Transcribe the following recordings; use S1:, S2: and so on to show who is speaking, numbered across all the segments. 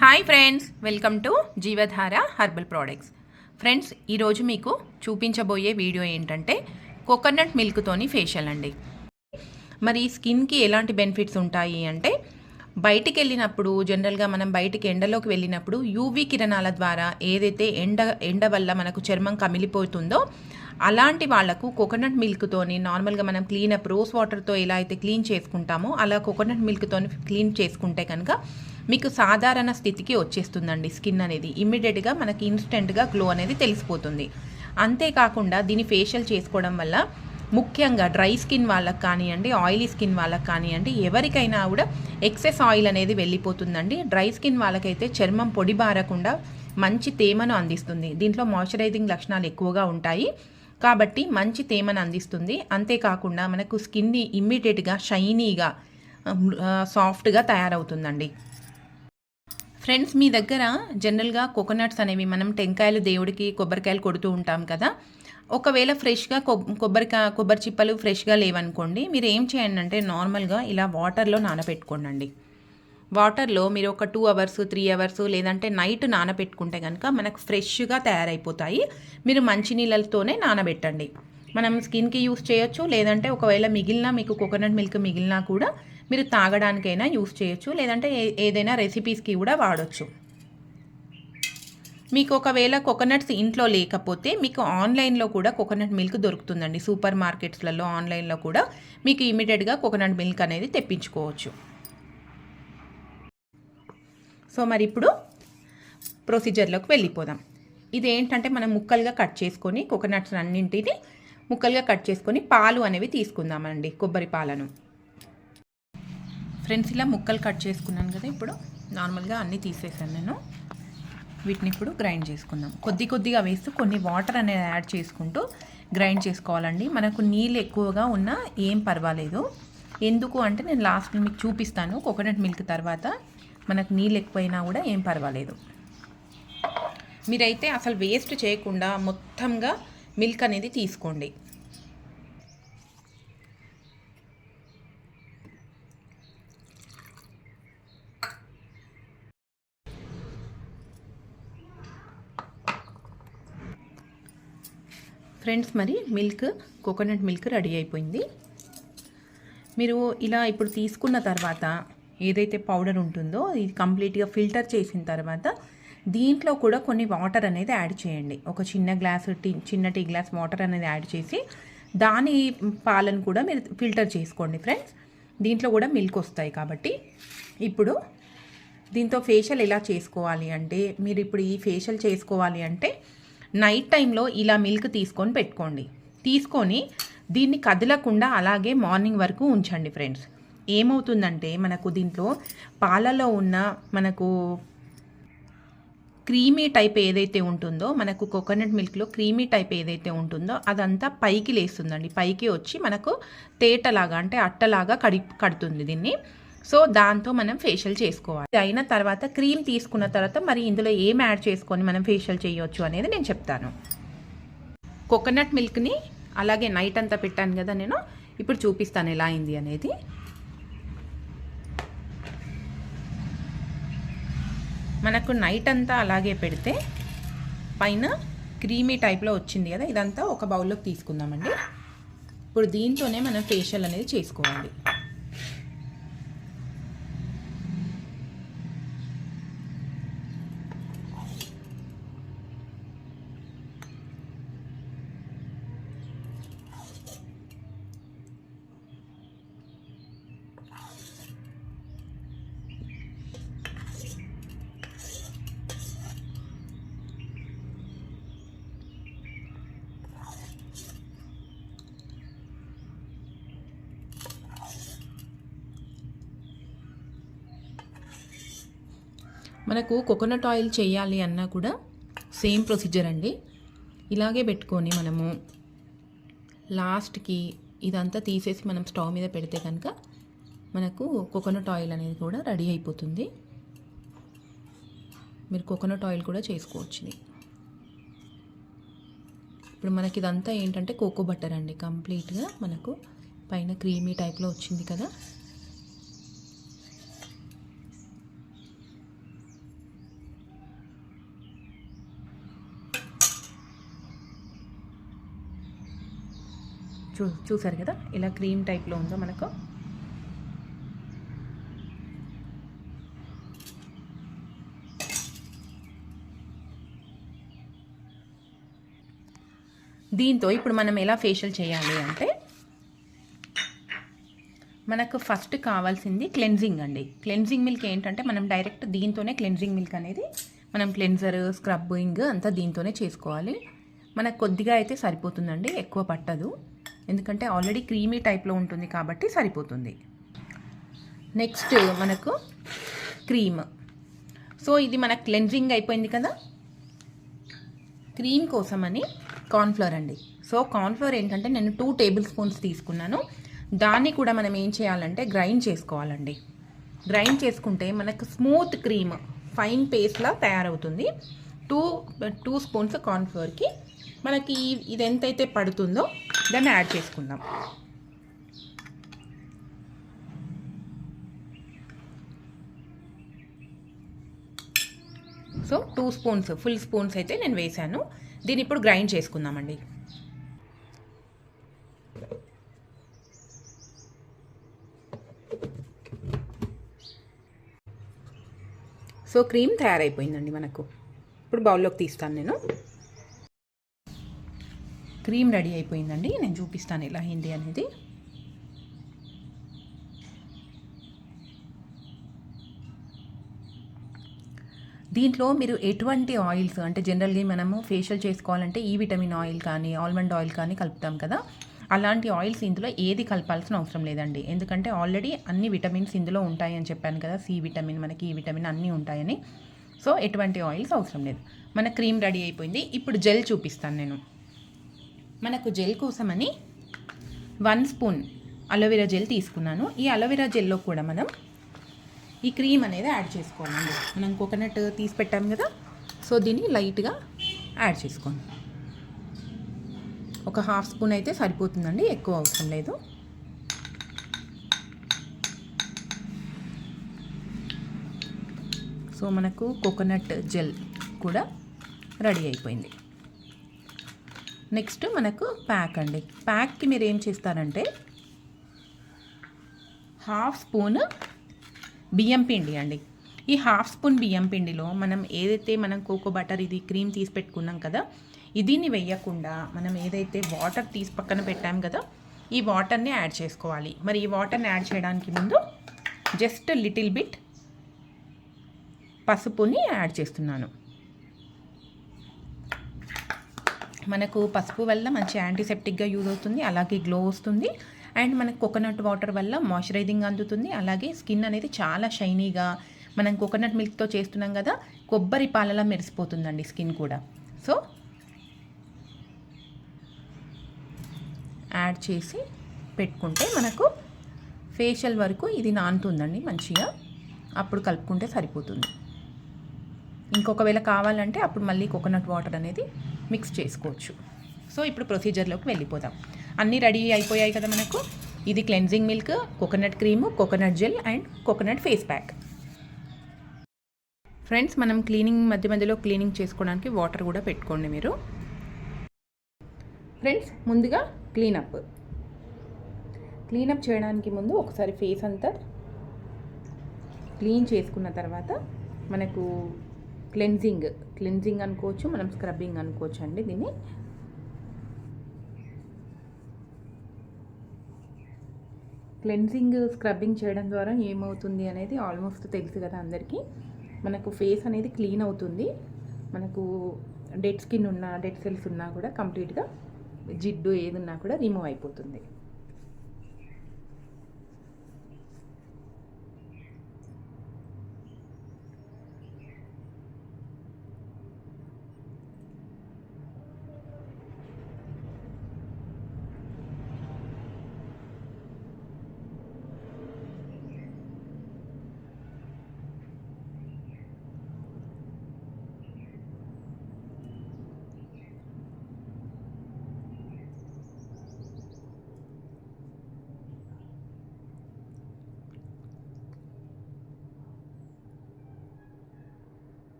S1: Hi friends welcome to Jeevadhara herbal products friends ఈరోజు మీకు చూపించబోయే వీడియో ఏంటంటే కోకోనట్ మిల్క్తోని ఫేషియల్ అండి. మరి స్కిన్కి ఎలాంటి బెనిఫిట్స్ ఉంటాయి అంటే బయటికి వెళ్ళినప్పుడు జనరల్గా మనం బయటికి ఎండలోకి వెళ్ళినప్పుడు యూవీ కిరణాల ద్వారా ఏదైతే ఎండ ఎండ వల్ల మనకు చర్మం కమిలిపోతుందో అలాంటి వాళ్ళకు కోకోనట్ మిల్క్తోని నార్మల్గా మనం క్లీన్ అప్ రోస్ వాటర్తో ఎలా అయితే క్లీన్ చేసుకుంటామో అలా కోకోనట్ మిల్క్తో క్లీన్ చేసుకుంటే కనుక మీకు సాధారణ స్థితికి వచ్చేస్తుందండి స్కిన్ అనేది. ఇమ్మీడియట్గా మనకి ఇన్స్టెంట్గా గ్లో అనేది తెలిసిపోతుంది. అంతేకాకుండా దీన్ని ఫేషియల్ చేసుకోవడం వల్ల ముఖ్యంగా డ్రై స్కిన్ వాళ్ళకి కానివ్వండి ఆయిలీ స్కిన్ వాళ్ళకి కానివ్వండి ఎవరికైనా కూడా ఎక్సెస్ ఆయిల్ అనేది వెళ్ళిపోతుందండి. డ్రై స్కిన్ వాళ్ళకైతే చర్మం పొడి బారకుండా మంచి తేమను అందిస్తుంది. దీంట్లో మాయిశ్చరైజింగ్ లక్షణాలు ఎక్కువగా ఉంటాయి. కాబట్టి మంచి తేమను అందిస్తుంది. అంతేకాకుండా మనకు స్కిన్ని ఇమ్మీడియట్గా షైనీగా సాఫ్ట్గా తయారవుతుందండి. ఫ్రెండ్స్ మీ దగ్గర జనరల్గా కోకోనట్స్ అనేవి మనం టెంకాయలు దేవుడికి కొబ్బరికాయలు కొడుతూ ఉంటాం కదా. ఒకవేళ ఫ్రెష్గా కొబ్బరికాయ కొబ్బరి చిప్పలు ఫ్రెష్గా లేవనుకోండి మీరు ఏం చేయండి అంటే నార్మల్గా ఇలా వాటర్లో నానబెట్టుకోండి వాటర్లో మీరు ఒక టూ అవర్స్ త్రీ అవర్స్ లేదంటే నైట్ నానబెట్టుకుంటే కనుక మనకు ఫ్రెష్గా తయారైపోతాయి. మీరు మంచినీళ్ళతోనే నానబెట్టండి. మనం స్కిన్కి యూస్ చేయొచ్చు లేదంటే ఒకవేళ మిగిలిన మీకు కోకోనట్ మిల్క్ మిగిలినా కూడా మీరు తాగడానికైనా యూస్ చేయొచ్చు లేదంటే ఏదైనా రెసిపీస్కి కూడా వాడచ్చు. మీకు ఒకవేళ కోకోనట్స్ ఇంట్లో లేకపోతే మీకు ఆన్లైన్లో కూడా కోకోనట్ మిల్క్ దొరుకుతుందండి. సూపర్ మార్కెట్స్లలో ఆన్లైన్లో కూడా మీకు ఇమీడియట్గా కోకోనట్ మిల్క్ అనేది తెప్పించుకోవచ్చు. సో మరి ఇప్పుడు ప్రొసీజర్లోకి వెళ్ళిపోదాం. ఇది ఏంటంటే మనం ముక్కలుగా కట్ చేసుకొని కోకోనట్స్ అన్నింటిని ముక్కలుగా కట్ చేసుకొని పాలు అనేవి తీసుకుందామండి కొబ్బరి పాలను. ఫ్రెండ్స్ ఇలా ముక్కలు కట్ చేసుకున్నాను కదా ఇప్పుడు నార్మల్గా అన్నీ తీసేసాను నేను. వీటిని ఇప్పుడు గ్రైండ్ చేసుకుందాం. కొద్ది కొద్దిగా వేస్తూ కొన్ని వాటర్ అనేది యాడ్ చేసుకుంటూ గ్రైండ్ చేసుకోవాలండి. మనకు నీళ్ళు ఎక్కువగా ఉన్నా ఏం పర్వాలేదు. ఎందుకు అంటే నేను లాస్ట్ మీకు చూపిస్తాను. కోకోనట్ మిల్క్ తర్వాత మనకు నీళ్ళు ఎక్కువైనా కూడా ఏం పర్వాలేదు. మీరైతే అసలు వేస్ట్ చేయకుండా మొత్తంగా మిల్క్ అనేది తీసుకోండి. ఫ్రెండ్స్ మరి మిల్క్ కోకోనట్ మిల్క్ రెడీ అయిపోయింది. మీరు ఇలా ఇప్పుడు తీసుకున్న తర్వాత ఏదైతే పౌడర్ ఉంటుందో ఇది కంప్లీట్గా ఫిల్టర్ చేసిన తర్వాత దీంట్లో కూడా కొన్ని వాటర్ అనేది యాడ్ చేయండి. ఒక చిన్న గ్లాస్ టీ చిన్న టీ గ్లాస్ వాటర్ అనేది యాడ్ చేసి దాని పాలను కూడా మీరు ఫిల్టర్ చేసుకోండి ఫ్రెండ్స్. దీంట్లో కూడా మిల్క్ వస్తాయి కాబట్టి ఇప్పుడు దీంతో ఫేషియల్ ఎలా చేసుకోవాలి అంటే మీరు ఇప్పుడు ఈ ఫేషియల్ చేసుకోవాలి అంటే నైట్ టైంలో ఇలా మిల్క్ తీసుకొని పెట్టుకోండి. తీసుకొని దీన్ని కదలకుండా అలాగే మార్నింగ్ వరకు ఉంచండి ఫ్రెండ్స్. ఏమవుతుందంటే మనకు దీంట్లో పాలలో ఉన్న మనకు క్రీమీ టైప్ ఏదైతే ఉంటుందో మనకు కోకోనట్ మిల్క్లో క్రీమీ టైప్ ఏదైతే ఉంటుందో అదంతా పైకి లేస్తుందండి. పైకి వచ్చి మనకు తేటలాగా అంటే అట్టలాగా కడి కడుతుంది దీన్ని. సో దాంతో మనం ఫేషియల్ చేసుకోవాలి. అయిన తర్వాత క్రీమ్ తీసుకున్న తర్వాత మరి ఇందులో ఏం యాడ్ చేసుకొని మనం ఫేషియల్ చేయొచ్చు అనేది నేను చెప్తాను. కోకోనట్ మిల్క్ని అలాగే నైట్ అంతా పెట్టాను కదా నేను ఇప్పుడు చూపిస్తాను ఎలా అయింది అనేది. మనకు నైట్ అంతా అలాగే పెడితే పైన క్రీమీ టైప్లో వచ్చింది కదా ఇదంతా ఒక బౌల్లోకి తీసుకుందామండి. ఇప్పుడు దీంతోనే మనం ఫేషియల్ అనేది చేసుకోవాలి. మనకు కోకోనట్ ఆయిల్ చేయాలి అన్నా కూడా సేమ్ ప్రొసీజర్ అండి. ఇలాగే పెట్టుకొని మనము లాస్ట్కి ఇదంతా తీసేసి మనం స్టవ్ మీద పెడితే కనుక మనకు కోకోనట్ ఆయిల్ అనేది కూడా రెడీ అయిపోతుంది. మీరు కోకోనట్ ఆయిల్ కూడా చేసుకోవచ్చు ఇప్పుడు మనకి ఇదంతా ఏంటంటే కోకో బటర్ అండి. కంప్లీట్గా మనకు పైన క్రీమీ టైప్లో వచ్చింది కదా. చూ చూసారు కదా? ఇలా క్రీమ్ టైప్లో ఉందో మనకు? దీంతో ఇప్పుడు మనం ఎలా ఫేషియల్ చేయాలి అంటే మనకు ఫస్ట్ కావాల్సింది క్లెన్జింగ్ అండి. క్లెన్జింగ్ మిల్క్ ఏంటంటే మనం డైరెక్ట్ దీంతోనే క్లెన్జింగ్ మిల్క్ అనేది మనం క్లెన్జర్ స్క్రబ్బింగ్ అంతా దీంతోనే చేసుకోవాలి. మనకు కొద్దిగా అయితే సరిపోతుందండి ఎక్కువ పట్టదు. ఎందుకంటే ఆల్రెడీ క్రీమీ టైప్లో ఉంటుంది కాబట్టి సరిపోతుంది. నెక్స్ట్ మనకు క్రీమ్ సో ఇది మన క్లెన్జింగ్ అయిపోయింది కదా? క్రీమ్ కోసమని కార్న్ఫ్లోర్ అండి. సో కార్న్ఫ్లవర్ ఏంటంటే నేను టూ టేబుల్ స్పూన్స్ తీసుకున్నాను. దాన్ని కూడా మనం ఏం చేయాలంటే గ్రైండ్ చేసుకోవాలండి. గ్రైండ్ చేసుకుంటే మనకు స్మూత్ క్రీమ్ ఫైన్ పేస్ట్లా తయారవుతుంది. టూ టూ స్పూన్స్ కార్న్ఫ్లోర్కి మనకి ఇది ఎంతైతే పడుతుందో దాన్ని యాడ్ చేసుకుందాం. So two spoons full spoons అయితే నేను వేశాను. దీన్ని ఇప్పుడు గ్రైండ్ చేసుకుందామండి. సో క్రీమ్ తయారైపోయిందండి మనకు. ఇప్పుడు బౌల్లోకి తీస్తాను నేను. క్రీమ్ రెడీ అయిపోయిందండి. నేను చూపిస్తాను ఎలా అయింది అనేది. దీంట్లో మీరు ఎటువంటి ఆయిల్స్ అంటే జనరల్గా మనము ఫేషియల్ చేసుకోవాలంటే ఈ విటమిన్ ఆయిల్ కానీ ఆల్మండ్ ఆయిల్ కానీ కలుపుతాం కదా. అలాంటి ఆయిల్స్ ఇందులో ఏది కలపాల్సిన అవసరం లేదండి. ఎందుకంటే ఆల్రెడీ అన్ని విటమిన్స్ ఇందులో ఉంటాయని చెప్పాను కదా. సి విటమిన్ మనకి e ఈ విటమిన్ అన్నీ ఉంటాయని. సో ఎటువంటి ఆయిల్స్ అవసరం లేదు. మన క్రీమ్ రెడీ అయిపోయింది. ఇప్పుడు జెల్ చూపిస్తాను నేను. మనకు జెల్ కోసమని వన్ స్పూన్ అలోవెరా జెల్ తీసుకున్నాను. ఈ అలోవెరా జెల్లో కూడా మనం ఈ క్రీమ్ అనేది యాడ్ చేసుకోవాలండి. మనం కోకోనట్ తీసి పెట్టాం కదా సో దీన్ని లైట్గా యాడ్ చేసుకోండి. ఒక హాఫ్ స్పూన్ అయితే సరిపోతుందండి ఎక్కువ అవసరం లేదు. సో మనకు కోకోనట్ జెల్ కూడా రెడీ అయిపోయింది. నెక్స్ట్ మనకు ప్యాక్ అండి. ప్యాక్కి మీరు ఏం చేస్తారంటే హాఫ్ స్పూన్ బియ్యం పిండి అండి. ఈ హాఫ్ స్పూన్ బియ్యం పిండిలో మనం ఏదైతే మనం కోకో బటర్ ఇది క్రీమ్ తీసి పెట్టుకున్నాం కదా ఇదిని వేయకుండా మనం ఏదైతే వాటర్ తీసి పక్కన పెట్టాం కదా ఈ వాటర్ని యాడ్ చేసుకోవాలి. మరి ఈ వాటర్ని యాడ్ చేయడానికి ముందు జస్ట్ లిటిల్ బిట్ పసుపుని యాడ్ చేస్తున్నాను. మనకు పసుపు వల్ల మంచి యాంటీసెప్టిక్గా యూజ్ అవుతుంది అలాగే గ్లో వస్తుంది. అండ్ మనకు కోకోనట్ వాటర్ వల్ల మాయిశ్చరైజింగ్ అందుతుంది. అలాగే స్కిన్ అనేది చాలా షైనీగా మనం కోకోనట్ మిల్క్తో చేస్తున్నాం కదా కొబ్బరి పాలలా మెరిసిపోతుందండి స్కిన్ కూడా. సో యాడ్ చేసి పెట్టుకుంటే మనకు ఫేషియల్ వరకు ఇది నానుతుందండి మంచిగా. అప్పుడు కలుపుకుంటే సరిపోతుంది. ఇంకొకవేళ కావాలంటే అప్పుడు మళ్ళీ కోకోనట్ వాటర్ అనేది మిక్స్ చేసుకోవచ్చు. సో ఇప్పుడు ప్రొసీజర్లోకి వెళ్ళిపోదాం. అన్నీ రెడీ అయిపోయాయి కదా మనకు? ఇది cleansing milk coconut cream coconut gel and coconut face pack. Friends మనం క్లీనింగ్ మధ్య మధ్యలో క్లీనింగ్ చేసుకోవడానికి వాటర్ కూడా పెట్టుకోండి మీరు. ఫ్రెండ్స్ ముందుగా క్లీనప్. క్లీనప్ చేయడానికి ముందు ఒకసారి ఫేస్ అంతా క్లీన్ చేసుకున్న తర్వాత మనకు క్లెన్జింగ్ క్లెన్జింగ్ అనుకోవచ్చు మనం స్క్రబ్బింగ్ అనుకోవచ్చు అండి దీన్ని. క్లెన్జింగ్ స్క్రబ్బింగ్ చేయడం ద్వారా ఏమవుతుంది అనేది ఆల్మోస్ట్ తెలుసు కదా అందరికీ. మనకు ఫేస్ అనేది క్లీన్ అవుతుంది. మనకు డెడ్ స్కిన్ ఉన్నా డెడ్ సెల్స్ ఉన్నా కూడా కంప్లీట్గా జిడ్డు ఏదున్నా కూడా రిమూవ్ అయిపోతుంది.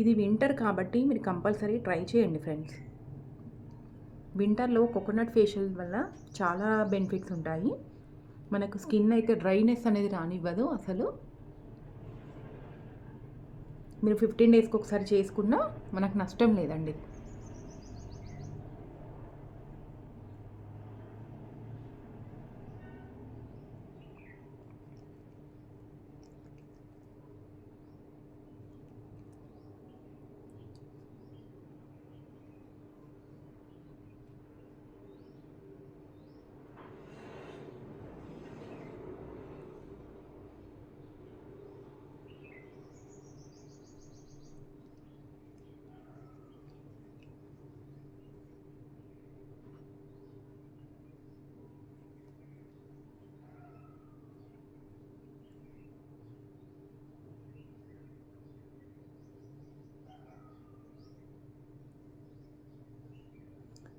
S1: ఇది వింటర్ కాబట్టి మీరు కంపల్సరీ ట్రై చేయండి ఫ్రెండ్స్ వింటర్లో కోకోనట్ ఫేషియల్ వల్ల చాలా బెనిఫిట్స్ ఉంటాయి. మనకు స్కిన్ అయితే డ్రైనెస్ అనేది రానివ్వదు అసలు. మీరు ఫిఫ్టీన్ డేస్కి ఒకసారి చేసుకున్నా మనకు నష్టం లేదండి.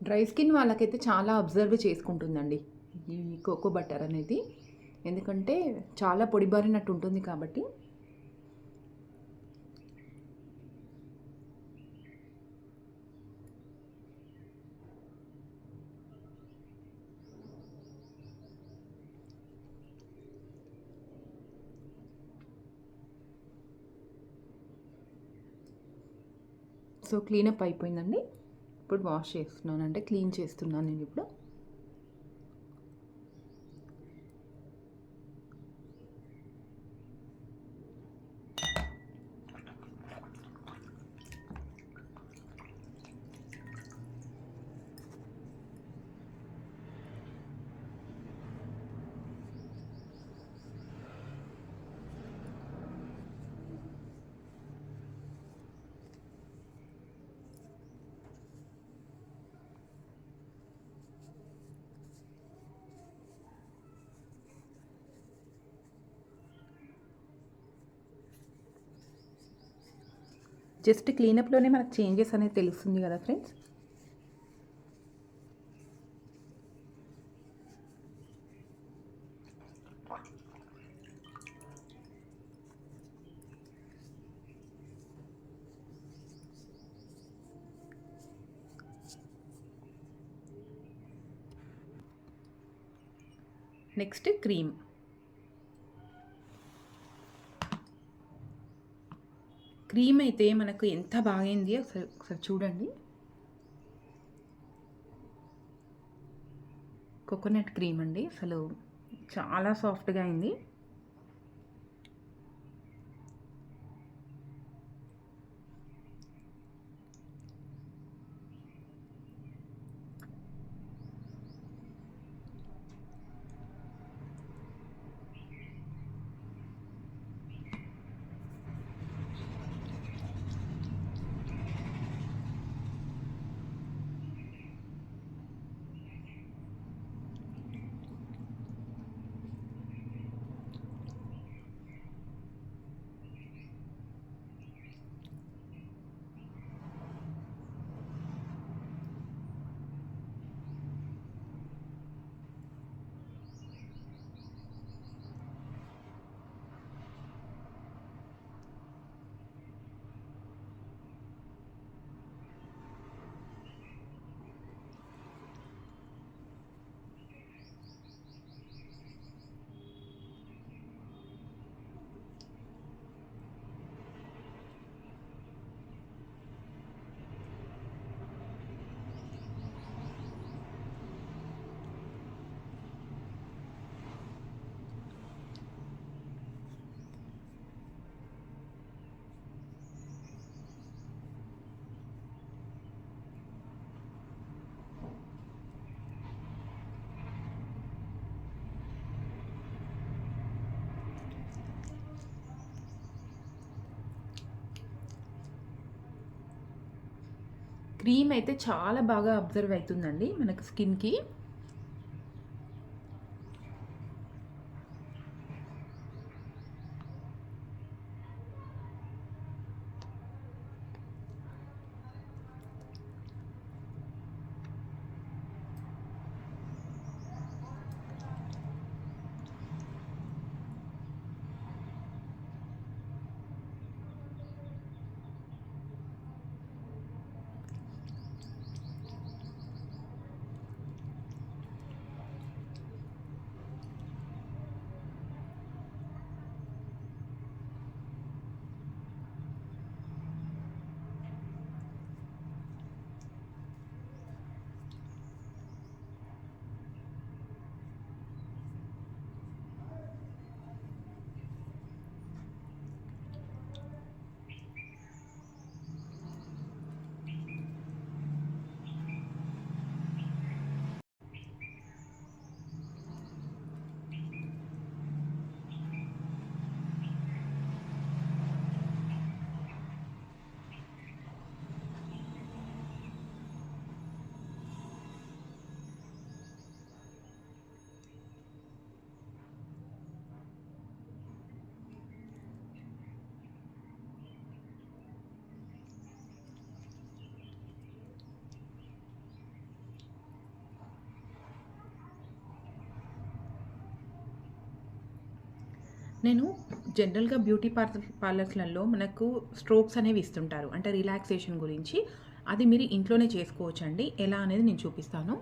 S1: డ్రై స్కిన్ వాళ్ళకైతే చాలా అబ్జర్వ్ చేసుకుంటుందండి. ఈ కోకో బటర్ అనేది. ఎందుకంటే చాలా పొడిబారినట్టు ఉంటుంది కాబట్టి. సో క్లీనప్ అయిపోయిందండి. ఇప్పుడు వాష్ చేస్తున్నాను అంటే క్లీన్ చేస్తున్నాను నేను ఇప్పుడు. జస్ట్ క్లీనప్లోనే మనకు చేంజెస్ అనేది తెలుస్తుంది కదా ఫ్రెండ్స్? నెక్స్ట్ క్రీమ్ క్రీమ్ అయితే మనకు ఎంత బాగైంది? ఒకసారి ఒకసారి చూడండి. కోకోనట్ క్రీమ్ అండి. అసలు చాలా సాఫ్ట్గా అయింది. క్రీమ్ అయితే చాలా బాగా అబ్జర్వ్ అవుతుందండి మనకు స్కిన్కి. నేను జనరల్గా బ్యూటీ పార్లర్ పార్లర్స్లలో మనకు స్ట్రోక్స్ అనేవి ఇస్తుంటారు. అంటే రిలాక్సేషన్ గురించి. అది మీరు ఇంట్లోనే చేసుకోవచ్చండి. ఎలా అనేది నేను చూపిస్తాను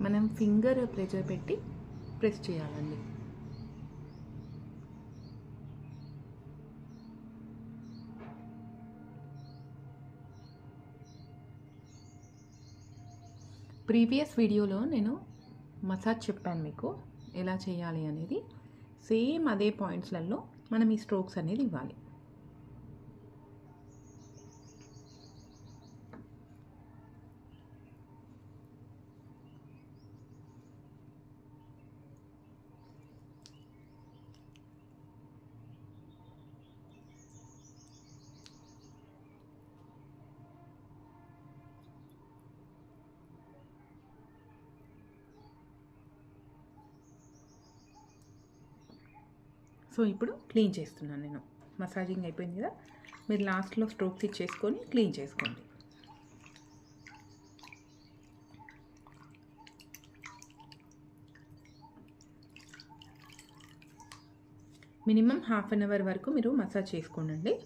S1: మనం ఫింగర్ ప్రెజర్ పెట్టి ప్రెస్ చేయాలండి. ప్రీవియస్ వీడియోలో నేను మసాజ్ చెప్పాను మీకు ఎలా చేయాలి అనేది. సేమ్ అదే పాయింట్స్లలో మనం ఈ స్ట్రోక్స్ అనేది ఇవ్వాలి. సో ఇప్పుడు క్లీన్ చేస్తున్నాను నేను. మసాజింగ్ అయిపోయింది కదా? మీరు లాస్ట్లో స్ట్రోక్స్ ఇచ్చేసుకొని క్లీన్ చేసుకోండి. మినిమం హాఫ్ అన్ అవర్ వరకు మీరు మసాజ్ చేసుకోండి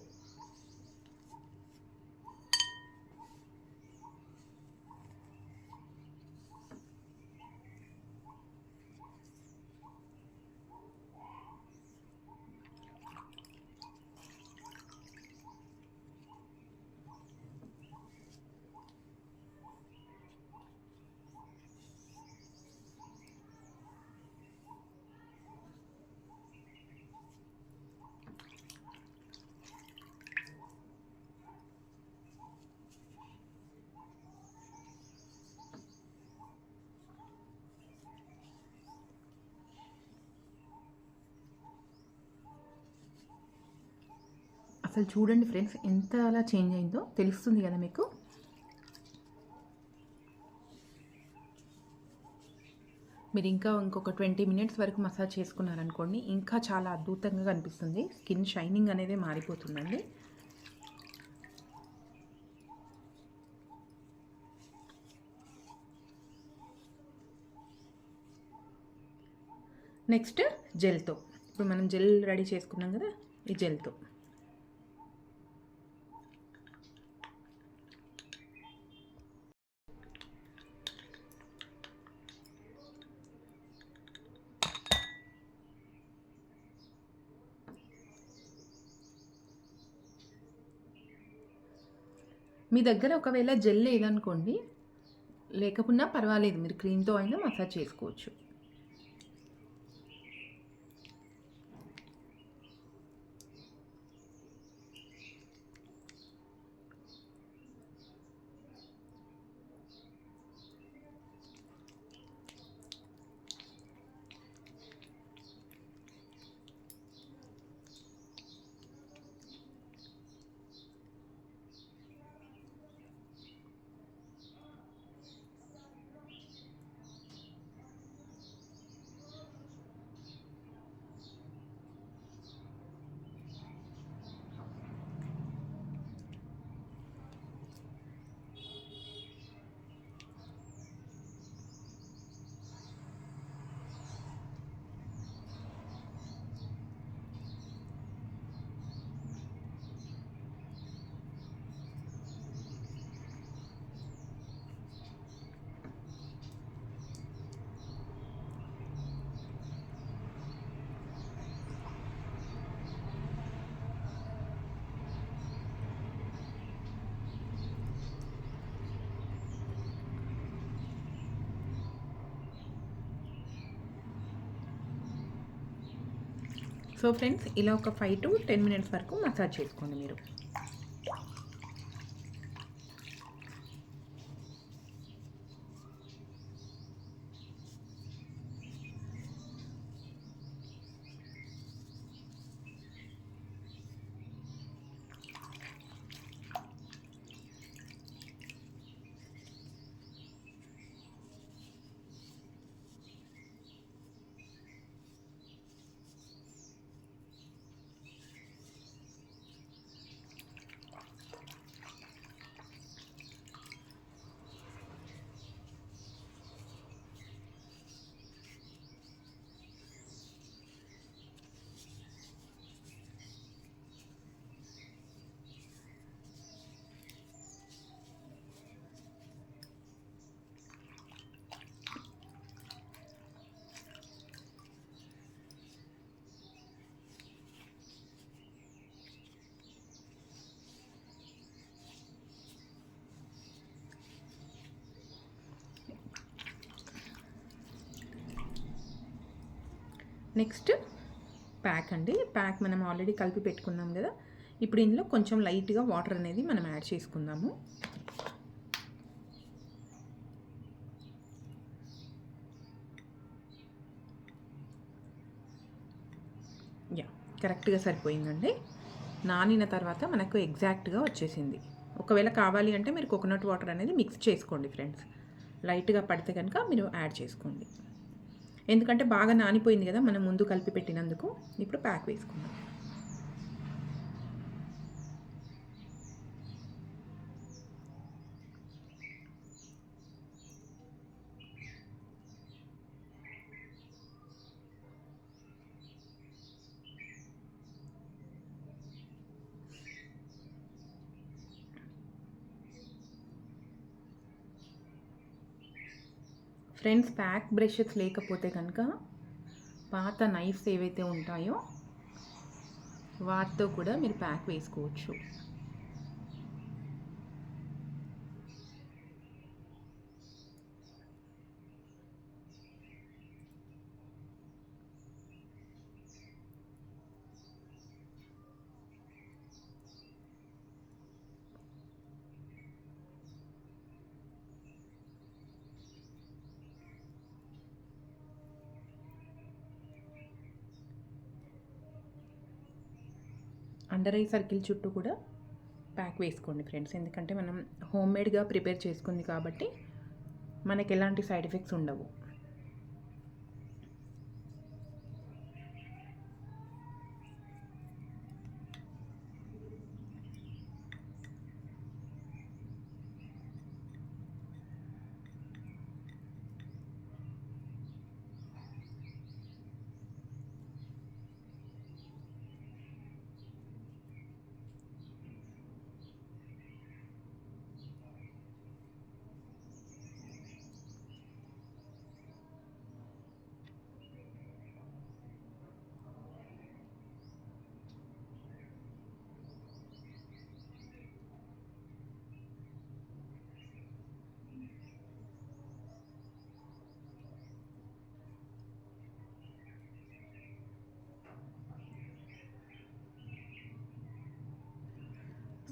S1: అసలు చూడండి ఫ్రెండ్స్ ఎంత అలా చేంజ్ అయిందో తెలుస్తుంది కదా మీకు. మీరు ఇంకా ఇంకొక ట్వంటీ మినిట్స్ వరకు మసాజ్ చేసుకున్నారనుకోండి ఇంకా చాలా అద్భుతంగా కనిపిస్తుంది. స్కిన్ షైనింగ్ అనేది మారిపోతుందండి. నెక్స్ట్ జెల్తో. ఇప్పుడు మనం జెల్ రెడీ చేసుకున్నాం కదా ఈ జెల్తో. మీ దగ్గర ఒకవేళ జెల్ లేదనుకోండి లేకపోయినా పర్వాలేదు మీరు క్రీమ్తో అయినా మసాజ్ చేసుకోవచ్చు. సో ఫ్రెండ్స్ ఇలా ఒక ఫైవ్ టు టెన్ మినిట్స్ వరకు మసాజ్ చేసుకోండి మీరు. నెక్స్ట్ ప్యాక్ అండి. ప్యాక్ మనం ఆల్రెడీ కలిపి పెట్టుకున్నాం కదా. ఇప్పుడు ఇందులో కొంచెం లైట్గా వాటర్ అనేది మనం యాడ్ చేసుకుందాము. యా కరెక్ట్గా సరిపోయిందండి. నానిన తర్వాత మనకు ఎగ్జాక్ట్గా వచ్చేసింది. ఒకవేళ కావాలి అంటే మీరు కోకోనట్ వాటర్ అనేది మిక్స్ చేసుకోండి ఫ్రెండ్స్. లైట్గా పడితే కనుక మీరు యాడ్ చేసుకోండి. ఎందుకంటే బాగా నానిపోయింది కదా మనం ముందు కలిపి పెట్టినందుకు. ఇప్పుడు ప్యాక్ వేసుకుందాం. ఫ్రెండ్స్ ప్యాక్ బ్రషెస్ లేకపోతే కనుక పాత నైఫ్స్ ఏవైతే ఉంటాయో వాటితో కూడా మీరు ప్యాక్ వేసుకోవచ్చు. అండర్ ఐ సర్కిల్ చుట్టూ కూడా ప్యాక్ వేసుకోండి ఫ్రెండ్స్ ఎందుకంటే మనం హోమ్ మేడ్గా ప్రిపేర్ చేసుకుంది కాబట్టి మనకి ఎలాంటి సైడ్ ఎఫెక్ట్స్ ఉండవు.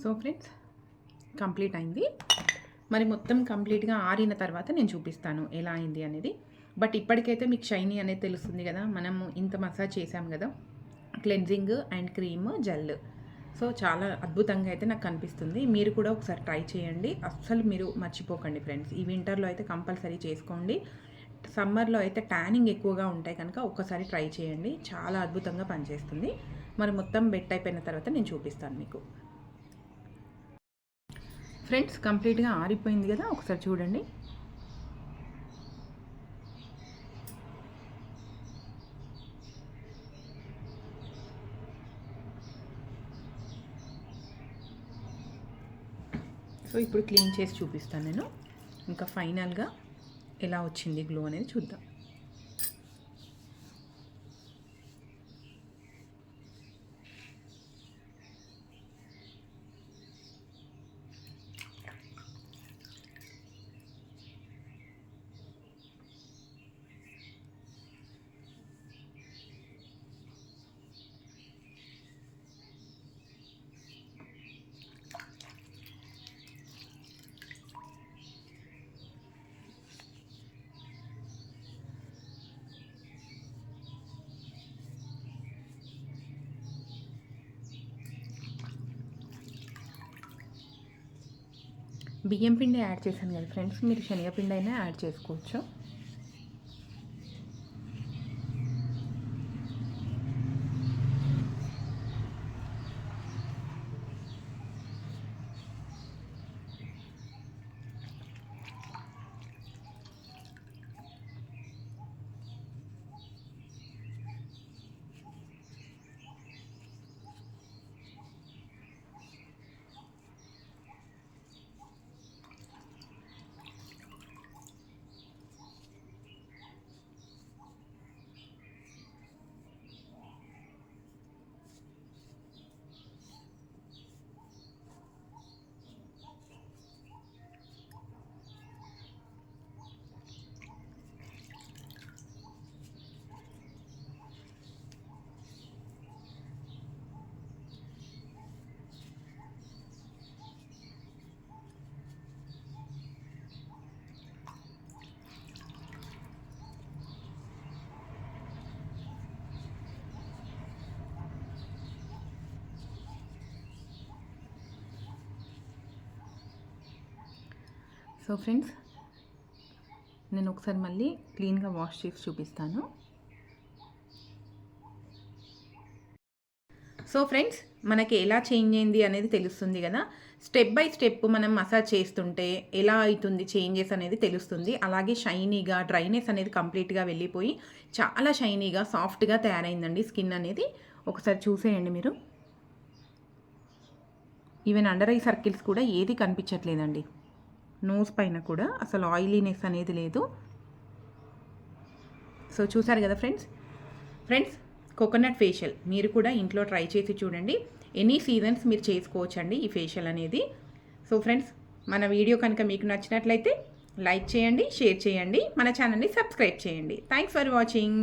S1: సో ఫ్రెండ్స్ కంప్లీట్ అయింది. మరి మొత్తం కంప్లీట్గా ఆరిన తర్వాత నేను చూపిస్తాను ఎలా అయింది అనేది. బట్ ఇప్పటికైతే మీకు షైనీ అనేది తెలుస్తుంది కదా మనము ఇంత మసాజ్ చేసాం కదా cleansing and cream gel. So చాలా అద్భుతంగా అయితే నాకు కనిపిస్తుంది. మీరు కూడా ఒకసారి ట్రై చేయండి. అస్సలు మీరు మర్చిపోకండి ఫ్రెండ్స్. ఈ వింటర్లో అయితే కంపల్సరీ చేసుకోండి. సమ్మర్లో అయితే ట్యానింగ్ ఎక్కువగా ఉంటాయి కనుక ఒక్కసారి ట్రై చేయండి. చాలా అద్భుతంగా పనిచేస్తుంది. మరి మొత్తం బెట్ అయిపోయిన తర్వాత నేను చూపిస్తాను మీకు. ఫ్రెండ్స్ కంప్లీట్గా ఆరిపోయింది కదా ఒకసారి చూడండి. సో ఇప్పుడు క్లీన్ చేసి చూపిస్తాను నేను. ఇంకా ఫైనల్గా ఎలా వచ్చింది గ్లో అనేది చూద్దాం. బియ్యం పిండి యాడ్ చేశాను కదా ఫ్రెండ్స్ మీరు శనగపిండి అయినా యాడ్ చేసుకోవచ్చు. సో ఫ్రెండ్స్ నేను ఒకసారి మళ్ళీ క్లీన్గా వాష్ చేసి చూపిస్తాను. సో ఫ్రెండ్స్ మనకి ఎలా చేంజ్ అయింది అనేది తెలుస్తుంది కదా? స్టెప్ బై స్టెప్ మనం మసాజ్ చేస్తుంటే ఎలా అవుతుంది చేంజెస్ అనేది తెలుస్తుంది. అలాగే షైనీగా డ్రైనెస్ అనేది కంప్లీట్గా వెళ్ళిపోయి చాలా షైనీగా సాఫ్ట్గా తయారైందండి స్కిన్ అనేది. ఒకసారి చూసేయండి మీరు. ఈవెన్ అండర్ ఐ సర్కిల్స్ కూడా ఏది కనిపించట్లేదండి. నోస్ పైన కూడా అసలు ఆయిలీనెస్ అనేది లేదు. సో చూసారు కదా ఫ్రెండ్స్? ఫ్రెండ్స్ కోకోనట్ ఫేషియల్ మీరు కూడా ఇంట్లో ట్రై చేసి చూడండి. ఎనీ సీజన్స్ మీరు చేసుకోవచ్చండి ఈ ఫేషియల్ అనేది. సో ఫ్రెండ్స్ మన వీడియో కనుక మీకు నచ్చినట్లయితే లైక్ చేయండి షేర్ చేయండి మన ఛానల్ని సబ్స్క్రైబ్ చేయండి. Thanks for watching